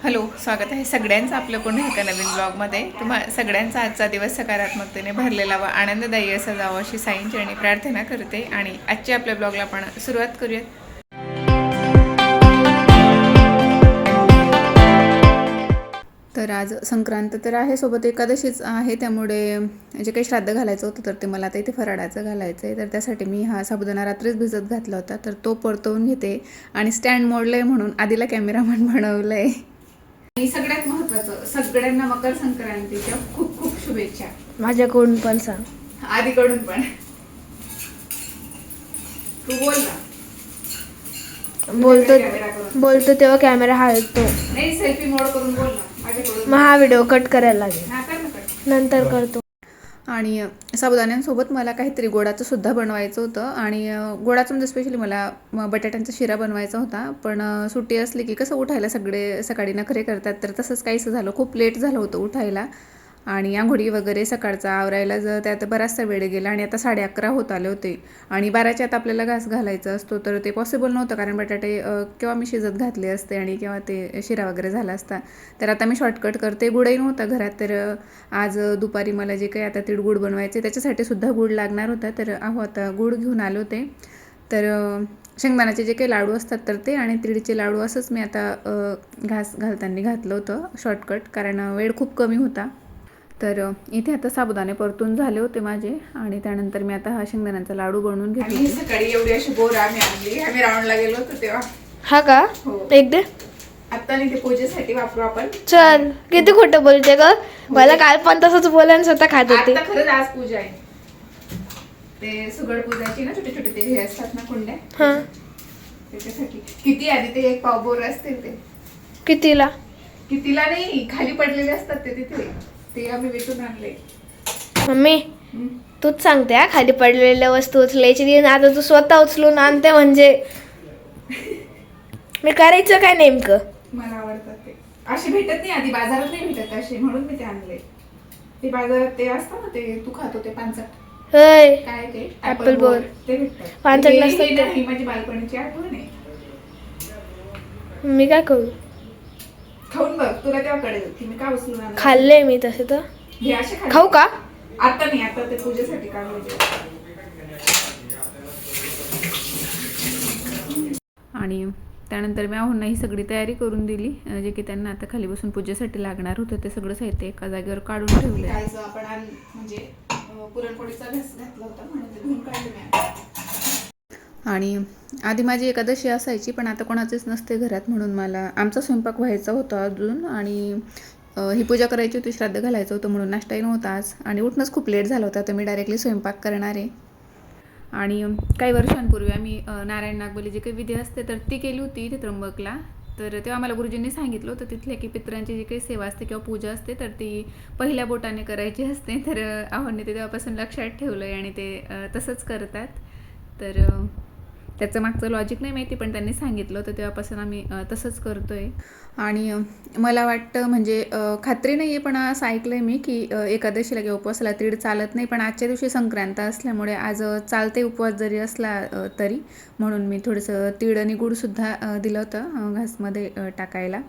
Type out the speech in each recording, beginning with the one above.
Hello स्वागत आहे सगळ्यांचं आपलं पुन्हा एका नवीन ब्लॉगमध्ये तुम्हा सगळ्यांचा आजचा दिवस सकारात्मकतेने भरलेला व आनंददायी असा जावा अशी साईंची आणि प्रार्थना करते आणि आजच्या आपल्या ब्लॉगला आपण सुरुवात करूयात. तर आज संक्रांत तर आहे सोबत एकादशीच आहे त्यामुळे जे काही श्राद्ध घालायचं होतं तर ते मला आता इथे फराळाचं घालायचं आहे. तर त्यासाठी मी हा साबुदाणा रात्रीच भिजत घातला होता तर तो परतवून घेते आणि स्टँड मोडलं आहे म्हणून आधीला कॅमेरामॅन बनवलं आहे आणि सगळ्यात महत्त्वाचं सगळ्यांना मकर संक्रांतीच्या खूप खूप शुभेच्छा. माझ्याकडून पण सांग. आधीकडून पण. तू बोल ना. बोलतो कॅमेरा करून. बोलतो तेव्हा कॅमेरा हलतो. नाही सेल्फी मोड करून बोल ना. माझ्याकडून. मग हा व्हिडिओ कट करायला लागेल. ना कर ना कट. नंतर करतो. आणि साबुदाण्यांसोबत मला काहीतरी गोडाचं सुद्धा बनवायचं होतं. आणि गोडाचं म्हणजे स्पेशली मला बटाट्यांचा शिरा बनवायचा होता. पण सुट्टी असली की कसं उठायला सगळे सकाळी नखरे करतात. तर तसंच काहीसं झालं. खूप लेट झालं होतं उठायला. आणि आंघोळी वगैरे सकाळचा आवरायला जर त्यात बराचसा वेळ गेला आणि आता साडे अकरा होत आले होते आणि बाराच्या आत आपल्याला घास घालायचा असतो तर ते पॉसिबल नव्हतं कारण बटाटे केव्हा मी शिजत घातले असते आणि केव्हा ते शिरा वगैरे झाला असता. तर आता मी शॉर्टकट करते गुडही नव्हता घरात तर आज दुपारी मला जे काही आता तिळगुळ बनवायचे त्याच्यासाठी सुद्धा गुळ लागणार होता. तर अहो आता गुळ घेऊन आले होते. तर शेंगदाण्याचे जे काही लाडू असतात तर ते आणि तिळचे लाडू असंच मी आता घास घालताना घातलं होतं शॉर्टकट कारण वेळ खूप कमी होता. तर इथे आता साबुदाणे परतून झाले होते माझे आणि त्यानंतर मी आता हा शेंगदाण्याचा लाडू बनवून घेतले सकाळी एवढी अशी बोर आम्ही आणली. आम्ही राऊंडला गेलो होतो तेव्हा. हा का? हो. एक दे. आता नाही ते पूजेसाठी वापरू आपण. चल. किती खोटं बोलते ग? मला काल पण तसंच बोला आणि स्वतः खात होते. आता खरंच आज पूजा आहे. ते सुगड पूजाची ना छोटे छोटे ते हे असतात ना कुंड्या. हा. त्याच्यासाठी. किती आधी ते एक पाव बोर असतील ते. कितीला? कितीला नाही खाली पडलेले असतात ते तिथे. ते आम्ही विकून आणले मम्मी. तूच सांगते हा खाली पडलेल्या वस्तू उचलायची नाही. आता तू स्वतः उचलून आणते म्हणजे मी करायचं काय नेमकं मला आवडतात ते असे भेटत नाही आधी बाजारात नाही भेटत असे म्हणून मी ते आणले ते बाजारात ते असतं ना ते तू खातो ते पानसट होय काय ते bowl. bowl. ते भेटतात पानसट हे- नसतात हे ते. नाही, माझी बालपणीची आठवण आहे मी काय करू खाऊन बघ तुला तेव्हा कळेल की मी का उचलून आणलं खाल्ले मी तसे तर. हे असे खाल्ले. खाऊ का? आता नाही आता ते पूजेसाठी काढायचे आणि त्यानंतर मी आहोंना ही सगळी तयारी करून दिली. अं, जे की त्यांना आता खाली बसून पूजेसाठी लागणार होतं ते सगळं साहित्य एका जागेवर काढून ठेवले आपण आण- म्हणजे अं, पुरणपोळीचा घास घातला होता म्हणून ते धुवून काढले मी आणि आधी माझी एकादशी असायची पण आता कोणाचीच नसते घरात म्हणून मला आमचा स्वयंपाक व्हायचा होता अजून आणि ही पूजा करायची होती श्राद्ध घालायचं होतं म्हणून नाश्ताही नव्हता आज आणि उठणंच खूप लेट झालं होतं तर मी डायरेक्टली स्वयंपाक करणार आहे. आणि काही वर्षांपूर्वी आम्ही नारायण नागबली जी काही विधी असते तर ती केली होती इथे त्र्यंबकला. तर तेव्हा मला गुरुजींनी सांगितलं होतं तिथल्या की पितरांची जी काही सेवा असते किंवा पूजा असते तर ती पहिल्या बोटाने करायची असते. तर आव्हाने ते तेव्हापासून लक्षात ठेवलं आहे आणि ते तसंच करतात. तर त्याचं मागचं लॉजिक नाही माहिती पण त्यांनी सांगितलं होतं तेव्हापासून आम्ही तसंच करतो आहे आणि मला वाटतं म्हणजे खात्री नाही आहे पण असं ऐकलं आहे मी की एकादशीला किंवा उपवासाला तीड चालत नाही पण आजच्या दिवशी संक्रांत असल्यामुळे आज चालते उपवास जरी असला तरी. म्हणून मी थोडंसं तीळ आणि गूळसुद्धा दिलं होतं घासमध्ये टाकायला.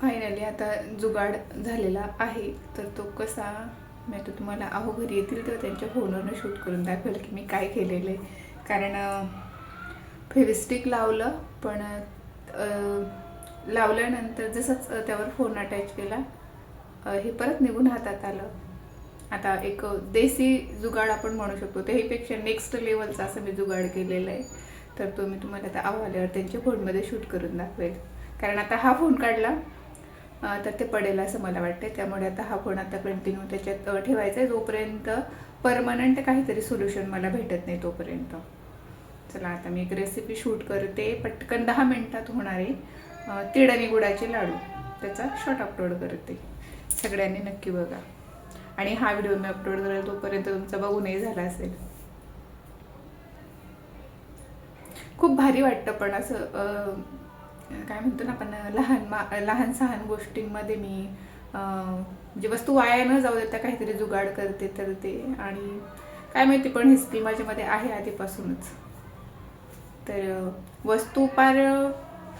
फायनली आता जुगाड झालेला आहे तर तो कसा मी आता तुम्हाला अहो घरी येतील तर त्यांच्या फोनवरनं शूट करून दाखवेल की मी काय केलेलं आहे. कारण फेविस्टिक लावलं पण लावल्यानंतर जसंच त्यावर फोन अटॅच केला हे परत निघून हातात आलं. आता एक देसी जुगाड आपण म्हणू शकतो. त्याहीपेक्षा नेक्स्ट लेवलचा असं मी जुगाड केलेला आहे. तर तो मी तुम्हाला आता अहो आल्यावर त्यांच्या फोनमध्ये शूट करून दाखवेल. कारण आता हा फोन काढला तर ते पडेल असं मला वाटते त्यामुळे आता हा फोन आता कंटिन्यू त्याच्यात ठेवायचा आहे जोपर्यंत परमनंट काहीतरी सोल्युशन मला भेटत नाही तोपर्यंत. चला आता मी एक रेसिपी शूट करते. पटकन दहा मिनटात होणारे अं, आणि गुडाचे लाडू. त्याचा शॉर्ट अपलोड करते. सगळ्यांनी नक्की बघा. आणि हा व्हिडिओ मी अपलोड करेल तोपर्यंत तुमचा बघूनही झाला असेल. खूप भारी वाटतं पण असं काय म्हणतो ना आपण लहान मा लहान सहान गोष्टींमध्ये मी म्हणजे वस्तू वाया न जाऊ देता काहीतरी जुगाड करते तर ते. आणि काय माहिती पण हिस्ट्री माझ्यामध्ये आहे आधीपासूनच. तर वस्तू पार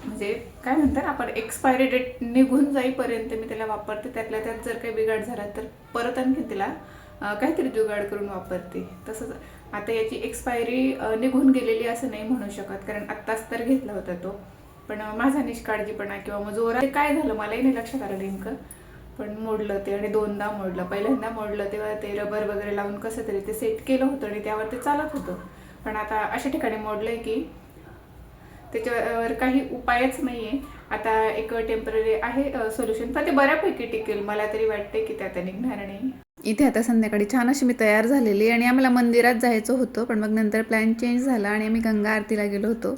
म्हणजे काय म्हणतात आपण एक्सपायरी डेट निघून जाईपर्यंत मी त्याला वापरते. त्यातल्या त्यात जर काही बिघाड झाला तर परत आणखी तिला काहीतरी जुगाड करून वापरते. तसंच आता याची एक्सपायरी निघून गेलेली असं नाही म्हणू शकत कारण आत्ताच तर घेतला होता तो. पण माझा निष्काळजीपणा किंवा मग जोरात ते काय झालं मलाही नाही लक्षात आलं नेमकं. पण मोडलं ते आणि दोनदा मोडलं. पहिल्यांदा मोडलं तेव्हा ते रबर वगैरे लावून कसं तरी ते सेट केलं होतं आणि त्यावर ते चालत होतं. पण आता अशा ठिकाणी मोडलंय की त्याच्यावर काही उपायच नाही आहे आता एक टेंपररी आहे सोल्युशन पण ते बऱ्यापैकी टिकेल. मला तरी वाटते की त्यात निघणार नाही. इथे आता संध्याकाळी छान अशी मी तयार झालेली आणि आम्हाला मंदिरात जायचं होतं पण मग नंतर प्लॅन चेंज झाला आणि आम्ही गंगा आरतीला गेलो होतो.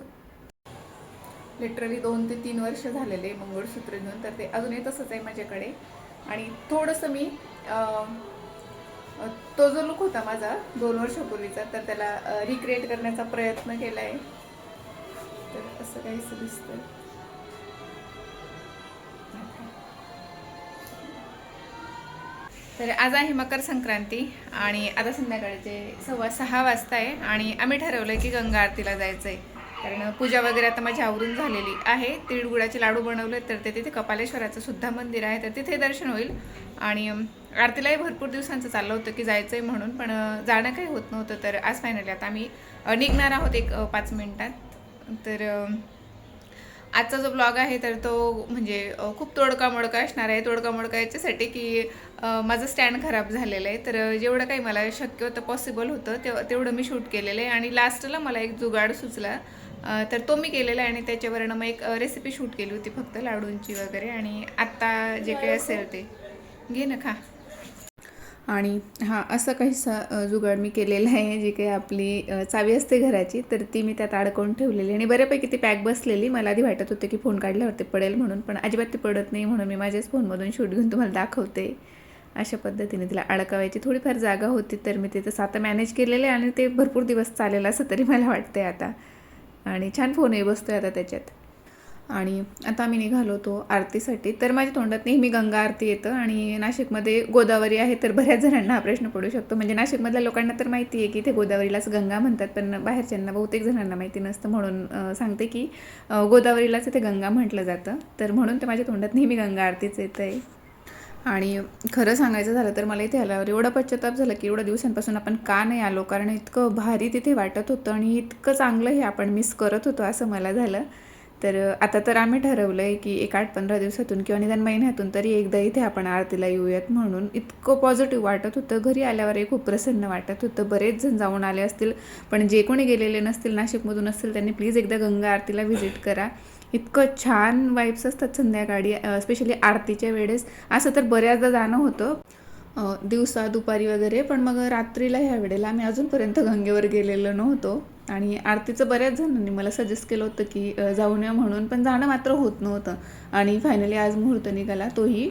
लिटरली दोन ते तीन वर्ष झालेले मंगळसूत्र घेऊन तर ते अजूनही तसंच आहे माझ्याकडे. आणि थोडंसं मी तो जो लुक होता माझा दोन वर्षापूर्वीचा तर त्याला रिक्रिएट करण्याचा प्रयत्न केला आहे तर असं काहीच दिसतं तर आज आहे मकर संक्रांती आणि आता संध्याकाळचे सव्वा सहा वाजता आहे आणि आम्ही ठरवलं की गंगा आरतीला जायचं आहे कारण पूजा वगैरे आता माझी आवरून झालेली आहे. तिळगुळाचे लाडू बनवले तर ते तिथे कपालेश्वराचं सुद्धा मंदिर आहे. तर तिथे दर्शन होईल. आणि आरतीलाही भरपूर दिवसांचं चाललं होतं की जायचं आहे म्हणून. पण जाणं काही होत नव्हतं. तर आज फायनली आता आम्ही निघणार आहोत एक पाच मिनटात. तर आजचा जो ब्लॉग आहे तर तो म्हणजे खूप तोडका मोडका असणार आहे. तोडका मोडका याच्यासाठी की माझं स्टँड खराब झालेलं आहे. तर जेवढं काही मला शक्य होतं पॉसिबल होतं ते तेवढं मी शूट केलेलं आहे. आणि लास्टला मला एक जुगाड सुचला. तर तो मी केलेला आहे आणि त्याच्यावरनं मग एक रेसिपी शूट केली होती फक्त लाडूंची वगैरे आणि आत्ता जे काही असेल ते. घे ना खा. आणि हां असं काहीसा अ, जुगाड मी केलेला आहे जी काही आपली चावी असते घराची तर ती मी त्यात अडकवून ठेवलेली आणि बऱ्यापैकी ती पॅक बसलेली. मला आधी वाटत होते की फोन काढल्यावरती पडेल म्हणून पण अजिबात ती पडत नाही म्हणून मी माझ्याच फोनमधून शूट घेऊन तुम्हाला दाखवते. अशा पद्धतीने तिला अडकवायची थोडीफार जागा होती तर मी ते तसं आता मॅनेज केलेलं आहे आणि ते भरपूर दिवस चालेल असं तरी मला वाटतंय आता. आणि छान फोनही बसतोय आता त्याच्यात. आणि आता आम्ही निघालो होतो आरतीसाठी. तर माझ्या तोंडात नेहमी गंगा आरती येतं आणि नाशिकमध्ये गोदावरी आहे तर बऱ्याच जणांना हा प्रश्न पडू शकतो. म्हणजे नाशिकमधल्या लोकांना तर माहिती आहे की ते गोदावरीलाच गंगा म्हणतात पण बाहेरच्यांना बहुतेक जणांना माहिती नसतं. म्हणून सांगते की गोदावरीलाच ते गंगा म्हटलं जातं. तर म्हणून ते माझ्या तोंडात नेहमी गंगा आरतीच येतं आहे आणि खरं सांगायचं झालं तर मला इथे आल्यावर एवढा पश्चाताप झाला की एवढ्या दिवसांपासून आपण का नाही आलो? कारण इतकं भारी तिथे वाटत होतं आणि इतकं चांगलं हे आपण मिस करत होतो असं मला झालं. तर आता तर आम्ही ठरवलं आहे की एक आठ पंधरा दिवसातून किंवा निदान महिन्यातून तरी एकदा इथे आपण आरतीला येऊयात म्हणून इतकं पॉझिटिव्ह वाटत होतं. घरी आल्यावरही खूप प्रसन्न वाटत होतं. बरेच जण जाऊन आले असतील पण जे कोणी गेलेले नसतील नाशिकमधून असतील त्यांनी प्लीज एकदा गंगा आरतीला व्हिजिट करा. इतकं छान वाईब्स असतात संध्याकाळी स्पेशली आरतीच्या वेळेस. असं तर बऱ्याचदा जाणं होतं. दिवसा दुपारी वगैरे पण मग रात्रीला ह्या वेळेला आम्ही अजूनपर्यंत गंगेवर गेलेलो नव्हतो. आणि आरतीचं बऱ्याच जणांनी मला सजेस्ट केलं होतं की जाऊन या म्हणून पण जाणं मात्र होत नव्हतं. आणि फायनली आज मुहूर्त निघाला तोही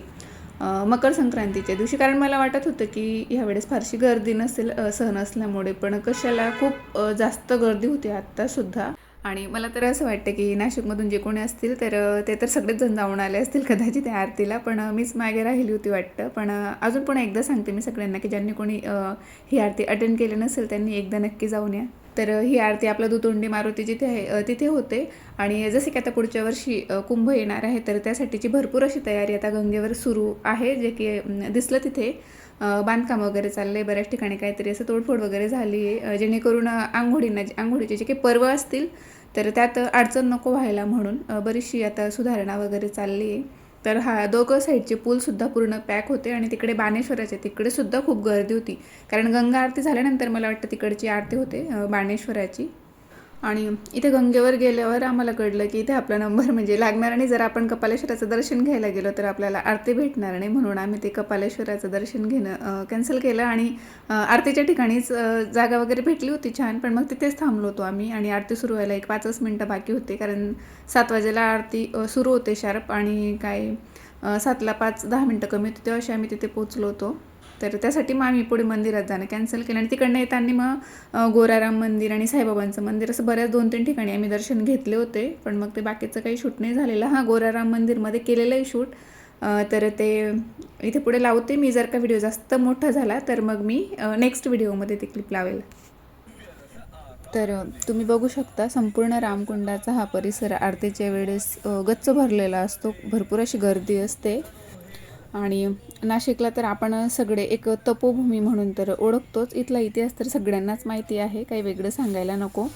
मकर संक्रांतीच्या दिवशी. कारण मला वाटत होतं की ह्यावेळेस फारशी गर्दी नसेल सहन सण असल्यामुळे पण कशाला खूप जास्त गर्दी होती आत्तासुद्धा. आणि मला तर असं वाटतं की नाशिकमधून जे कोणी असतील तर ते तर सगळेच जण जाऊन आले असतील कदाचित त्या आरतीला पण मीच मागे राहिली होती वाटतं. पण अजून पण एकदा सांगते मी सगळ्यांना की ज्यांनी कोणी ही आरती अटेंड केली नसेल त्यांनी एकदा नक्की जाऊन या. तर ही आरती आपलं दुतोंडी मारुती जिथे आहे तिथे होते. आणि जसे की आता पुढच्या वर्षी कुंभ येणार आहे तर त्यासाठीची भरपूर अशी तयारी आता गंगेवर सुरू आहे जे की दिसलं तिथे. बांधकाम वगैरे चाललं आहे बऱ्याच ठिकाणी काहीतरी असं तोडफोड वगैरे झाली आहे. जेणेकरून आंघोळींना आंघोळीचे जे काही पर्व असतील तर त्यात अडचण नको व्हायला म्हणून बरीचशी आता सुधारणा वगैरे चालली आहे. तर हा दोघं साईडचे पूलसुद्धा पूर्ण पॅक होते आणि तिकडे बाणेश्वराचे तिकडेसुद्धा खूप गर्दी होती. कारण गंगा आरती झाल्यानंतर मला वाटतं तिकडची आरती होते बाणेश्वराची. आणि इथे गंगेवर गेल्यावर आम्हाला कळलं की इथे आपला नंबर म्हणजे लागणार आणि जर आपण कपालेश्वराचं दर्शन घ्यायला गेलो तर आपल्याला आरती भेटणार नाही म्हणून आम्ही ते कपालेश्वराचं दर्शन घेणं कॅन्सल केलं आणि आरतीच्या ठिकाणीच जागा वगैरे भेटली होती छान पण मग तिथेच थांबलो होतो आम्ही आणि आरती सुरू व्हायला एक पाचच मिनटं बाकी होते कारण सात वाजेला आरती सुरू होते शार्प आणि काय सातला पाच दहा मिनटं कमी होती तेव्हा आम्ही तिथे पोचलो होतो. तर त्यासाठी मग आम्ही पुढे मंदिरात जाणं कॅन्सल केलं. आणि तिकडनं येताना मग गोराराम मंदिर आणि साईबाबांचं मंदिर असं बऱ्याच दोन तीन ठिकाणी आम्ही दर्शन घेतले होते. पण मग ते बाकीचं काही शूट नाही झालेलं. हां गोराराम मंदिरमध्ये केलेलं आहे शूट तर ते इथे पुढे लावते. मी जर का व्हिडिओ जास्त मोठा झाला तर मग मी नेक्स्ट व्हिडिओमध्ये ते क्लिप लावेल. तर तुम्ही बघू शकता संपूर्ण रामकुंडाचा हा परिसर आरतीच्या वेळेस गच्च भरलेला असतो. भरपूर अशी गर्दी असते. आणि नाशिकला तर आपण सगळे एक तपोभूमी म्हणून तर ओळखतोच. इथला इतिहास तर सगळ्यांनाच माहिती आहे. काही वेगळं सांगायला नको.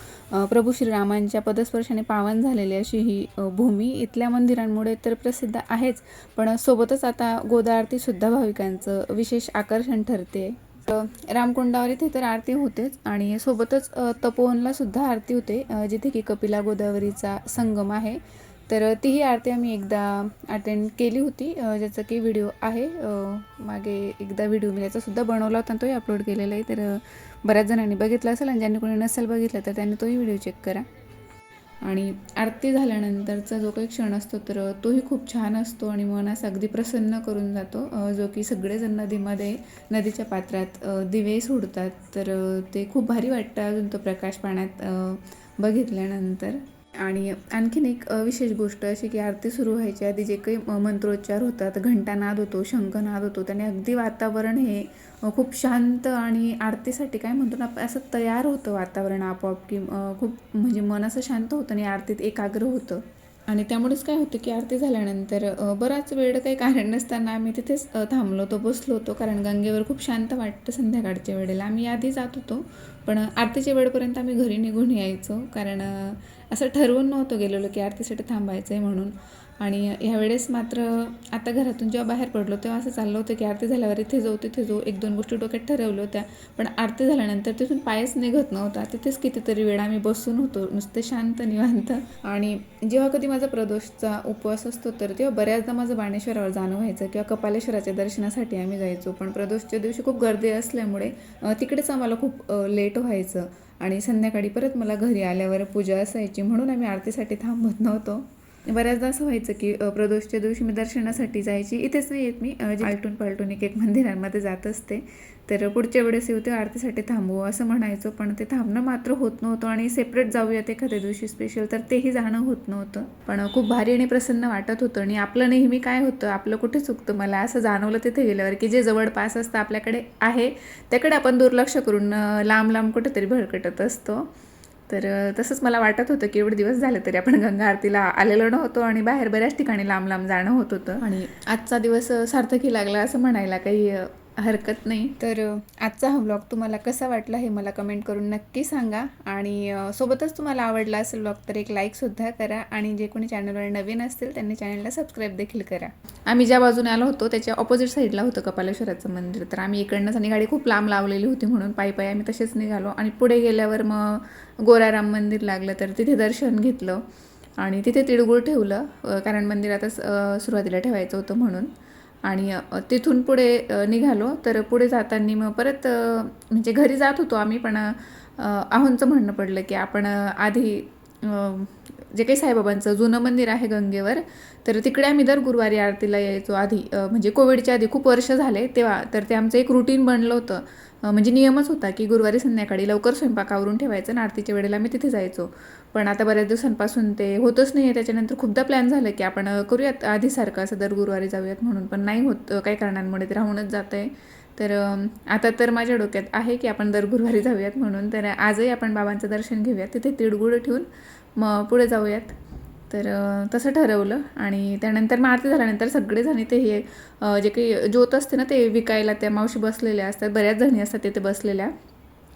प्रभू श्रीरामांच्या पदस्पर्शाने पावन झालेली अशी ही भूमी इथल्या मंदिरांमुळे तर प्रसिद्ध आहेच. पण सोबतच आता गोदा आरतीसुद्धा भाविकांचं विशेष आकर्षण ठरते. रामकुंडावर इथे तर आरती होतेच आणि सोबतच तपोवनला सुद्धा आरती होते. जिथे की कपिला गोदावरीचा संगम आहे. तर तीही आरती आम्ही एकदा अटेंड केली होती. ज्याचं ज्याचा की व्हिडिओ आहे. मागे एकदा व्हिडिओ मी त्याचासुद्धा बनवला होता आणि तोही अपलोड केलेला आहे. तर बऱ्याच जणांनी बघितला असेल आणि ज्यांनी कोणी नसेल बघितलं तर त्यांनी तोही व्हिडिओ चेक करा. आणि आरती झाल्यानंतरचा जो काही क्षण असतो तर तोही खूप छान असतो आणि मन असं अगदी प्रसन्न करून जातो. जो की सगळेजण नदीमध्ये नदीच्या पात्रात दिवे सोडतात. तर ते खूप भारी वाटतं अजून तो प्रकाश पाण्यात बघितल्यानंतर. आणि आणखीन एक विशेष गोष्ट अशी की आरती सुरू व्हायच्या आधी जे काही मंत्रोच्चार होतात घंटानाद होतो शंखनाद होतो त्याने अगदी वातावरण हे खूप शांत आणि आरतीसाठी काय म्हणतो ना असं तयार होतं वातावरण आपोआप की खूप म्हणजे मन असं शांत होतं आणि आरतीत एकाग्र होतं. आणि त्यामुळेच काय होतं की आरती झाल्यानंतर बराच वेळ काही कारण नसताना आम्ही तिथेच थांबलो होतो बसलो होतो कारण गंगेवर खूप शांत वाटतं संध्याकाळच्या वेळेला. आम्ही आधी जात होतो पण आरतीच्या वेळपर्यंत आम्ही घरी निघून यायचो. कारण असं ठरवून नव्हतं गेलेलो की आरतीसाठी थांबायचं आहे म्हणून. आणि ह्यावेळेस मात्र आता घरातून जेव्हा बाहेर पडलो तेव्हा असं चाललं होतं की आरती झाल्यावर इथे जाऊ तिथे जाऊ एक दोन गोष्टी डोक्यात ठरवल्या होत्या. पण आरती झाल्यानंतर तिथून पायच निघत नव्हता. तिथेच कितीतरी वेळ आम्ही बसून होतो नुसते शांत निवांत. आणि जेव्हा कधी माझा प्रदोषचा उपवास असतो तर तेव्हा बऱ्याचदा माझं बाणेश्वरावर जाणं व्हायचं किंवा कपालेश्वराच्या दर्शनासाठी आम्ही जायचो. पण प्रदोषच्या दिवशी खूप गर्दी असल्यामुळे तिकडेच आम्हाला खूप लेट व्हायचं. आणि संध्याकाळी परत मला घरी आल्यावर पूजा असायची म्हणून आम्ही आरतीसाठी थांबत नव्हतो. बऱ्याचदा असं व्हायचं की प्रदोषच्या दिवशी मी दर्शनासाठी जायची. इथेच नाही येत मी. आलटून जे पालटून पालटून एक एक मंदिरांमध्ये जात असते. तर पुढच्या वेळेस येऊ ते आरतीसाठी थांबू असं म्हणायचो पण ते थांबणं मात्र होत नव्हतं आणि सेपरेट जाऊयात एखाद्या दिवशी स्पेशल तर तेही जाणं होत नव्हतं. पण खूप भारी आणि प्रसन्न वाटत होतं आणि आपलं नेहमी काय होतं आपलं कुठे चुकतं मला असं जाणवलं तिथे गेल्यावर की जे जवळपास असतं आपल्याकडे आहे त्याकडे आपण दुर्लक्ष करून लांब लांब कुठेतरी भरकटत असतो. तर तसंच मला वाटत होतं की एवढे दिवस झाले तरी आपण गंगा आरतीला आलेलो नव्हतो आणि बाहेर बऱ्याच ठिकाणी लांब लांब जाणं होत होतं. आणि आजचा दिवस सार्थकी लागला असं म्हणायला काही हरकत नाही. तर आजचा हा ब्लॉग तुम्हाला कसा वाटला हे मला कमेंट करून नक्की सांगा. आणि सोबतच तुम्हाला आवडला असेल ब्लॉग तर एक लाईकसुद्धा करा. आणि जे कोणी चॅनलवर नवीन असतील त्यांनी चॅनलला सबस्क्राईब देखील करा. आम्ही ज्या बाजूने आलो होतो त्याच्या ऑपोजिट साईडला होतं कपालेश्वराचं मंदिर. तर आम्ही इकडनंच आणि गाडी खूप लांब लावलेली होती म्हणून पायी पायी आम्ही तसेच निघालो. आणि पुढे गेल्यावर मग गोराराम मंदिर लागलं तर तिथे दर्शन घेतलं. आणि तिथे तिळगुळ ठेवलं कारण मंदिरातच अ, सुरुवातीला ठेवायचं होतं म्हणून. आणि तिथून पुढे निघालो. तर पुढे जाताना मग परत म्हणजे घरी जात होतो आम्ही पण आहोंचं म्हणणं पडलं की आपण आधी जे काही साईबाबांचं जुनं मंदिर आहे गंगेवर तर तिकडे आम्ही दर गुरुवारी आरतीला यायचो आधी. म्हणजे कोविडच्या आधी खूप वर्ष झाले तेव्हा तर ते आमचं एक रुटीन बनलं होतं. म्हणजे नियमच होता की गुरुवारी संध्याकाळी लवकर स्वयंपाक आवरून ठेवायचं आणि आरतीच्या वेळेला आम्ही तिथे जायचो. पण आता बऱ्याच दिवसांपासून ते होतच नाही आहे त्याच्यानंतर खूपदा प्लॅन झालं की आपण करूयात आधीसारखं असं दर गुरुवारी जाऊयात म्हणून पण नाही होत काही कारणांमुळे ते राहूनच जात आहे तर आता तर माझ्या डोक्यात आहे की आपण दर गुरुवारी जाऊयात म्हणून तर आजही आपण बाबांचं दर्शन घेऊयात. तिथे तिळगुळ ठेवून मग पुढे जाऊयात. तर तसं ठरवलं आणि त्यानंतर मग आरती झाल्यानंतर सगळेजणी ते हे जे काही ज्योत असते ना ते विकायला त्या मावशी बसलेल्या असतात बऱ्याच जणी असतात तिथे बसलेल्या.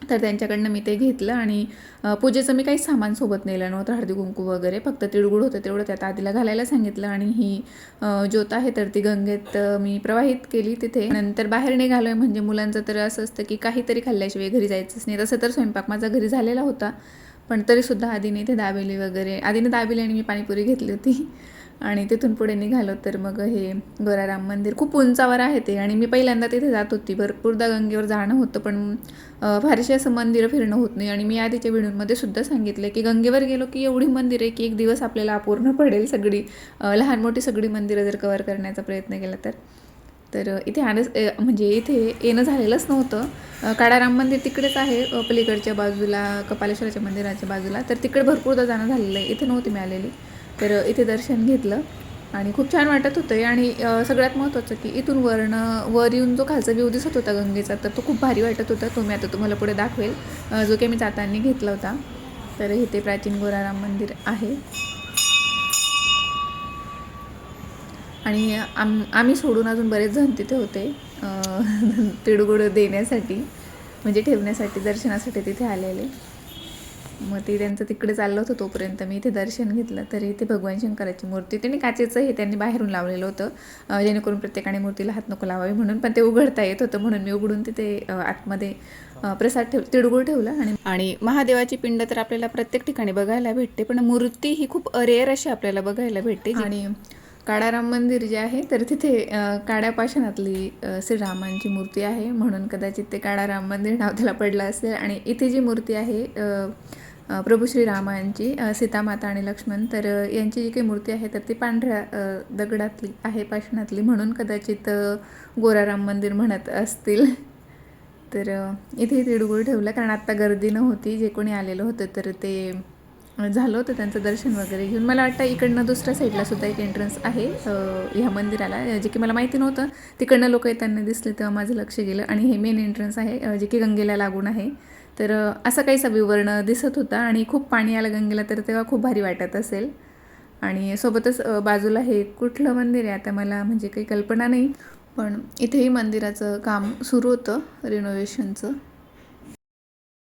तर त्यांच्याकडनं मी ते घेतलं आणि पूजेचं मी काहीच सामान सोबत नेलं नव्हतं हळदी कुंकू वगैरे फक्त तिळगुळ होतं तेवढं त्यात आधीला घालायला सांगितलं आणि ही ज्योत आहे तर ती गंगेत मी प्रवाहित केली तिथे. नंतर बाहेर निघालोय आहे म्हणजे मुलांचं तर असं असतं की काहीतरी खाल्ल्याशिवाय घरी जायचंच नाही. तसं तर स्वयंपाक माझा घरी झालेला होता. पण तरीसुद्धा आधीने इथे दाबेली वगैरे आधीने दाबेली आणि मी पाणीपुरी घेतली होती. आणि तिथून पुढे निघालो तर मग हे गोराराम मंदिर खूप उंचावर आहे ते. आणि मी पहिल्यांदा तिथे जात होती. भरपूरदा गंगेवर जाणं होतं पण फारशी असं मंदिरं फिरणं होत नाही. आणि मी आधीच्या व्हिडिओमध्ये सुद्धा सांगितलं की गंगेवर गेलो की एवढी मंदिर आहे की एक दिवस आपल्याला अपूर्ण पडेल सगळी. लहान मोठी सगळी मंदिरं जर कवर करण्याचा प्रयत्न केला तर. तर इथे आणस म्हणजे इथे येणं झालेलंच नव्हतं. काळाराम मंदिर तिकडेच आहे पलीकडच्या बाजूला कपालेश्वराच्या मंदिराच्या बाजूला. तर तिकडे भरपूरदा जाणं झालेलं आहे. इथे नव्हती मिळालेली. तर इथे दर्शन घेतलं आणि खूप छान वाटत होतं. आणि सगळ्यात महत्त्वाचं की इथून वरनं वर येऊन जो खालचा व्ह्यू दिसत होता गंगेचा तर तो खूप भारी वाटत होता. तो मी आता तुम्हाला पुढे दाखवेल. जो की मी जाताना घेतला होता. तर इथे प्राचीन गोराराम मंदिर आहे. आणि आम आम्ही सोडून अजून बरेच जण तिथे होते. तिळगुळ देण्यासाठी म्हणजे ठेवण्यासाठी दर्शनासाठी तिथे आलेले. मग ते त्यांचं तिकडे चाललं होतं तोपर्यंत. मी इथे दर्शन घेतलं तरी इथे भगवान शंकराची मूर्ती त्यांनी काचेचं हे त्यांनी बाहेरून लावलेलं होतं. जेणेकरून प्रत्येकाने मूर्तीला हात नको लावावे म्हणून पण ते उघडता येत होतं म्हणून मी उघडून तिथे आतमध्ये प्रसाद ठेव तिळगुळ ठेवला. आणि आणि महादेवाची पिंड तर आपल्याला प्रत्येक ठिकाणी बघायला भेटते पण मूर्ती ही खूप रेअर अशी आपल्याला बघायला भेटते आणि काळाराम मंदिर जे आहे तर तिथे काळ्या पाषाणातली श्रीरामांची मूर्ती आहे. म्हणून कदाचित ते काळाराम मंदिर नाव त्याला पडलं असेल. आणि इथे जी मूर्ती आहे प्रभू श्रीरामांची सीतामाता आणि लक्ष्मण तर यांची जी काही मूर्ती आहे तर ती पांढऱ्या दगडातली आहे पाषाणातली. म्हणून कदाचित गोराराम मंदिर म्हणत असतील. तर इथे तिळगुळ ठेवलं कारण आत्ता गर्दी नव्हती. जे कोणी आलेलं होतं तर ते झालं होतं त्यांचं दर्शन वगैरे घेऊन. मला वाटतं इकडनं दुसऱ्या साईडला सुद्धा एक एंट्रन्स आहे ह्या मंदिराला जे की मला माहिती नव्हतं. तिकडनं लोक येताना दिसले तेव्हा माझं लक्ष गेलं. आणि हे मेन एंट्रन्स आहे जे की गंगेला लागून आहे. तर असा काहीसा विवरण दिसत होता आणि खूप पाणी आलं गंगेला तर तेव्हा खूप भारी वाटत असेल. आणि सोबतच बाजूला हे कुठलं मंदिर आहे आता मला म्हणजे काही कल्पना नाही. पण इथेही मंदिराचं काम सुरू होतं रिनोव्हेशनचं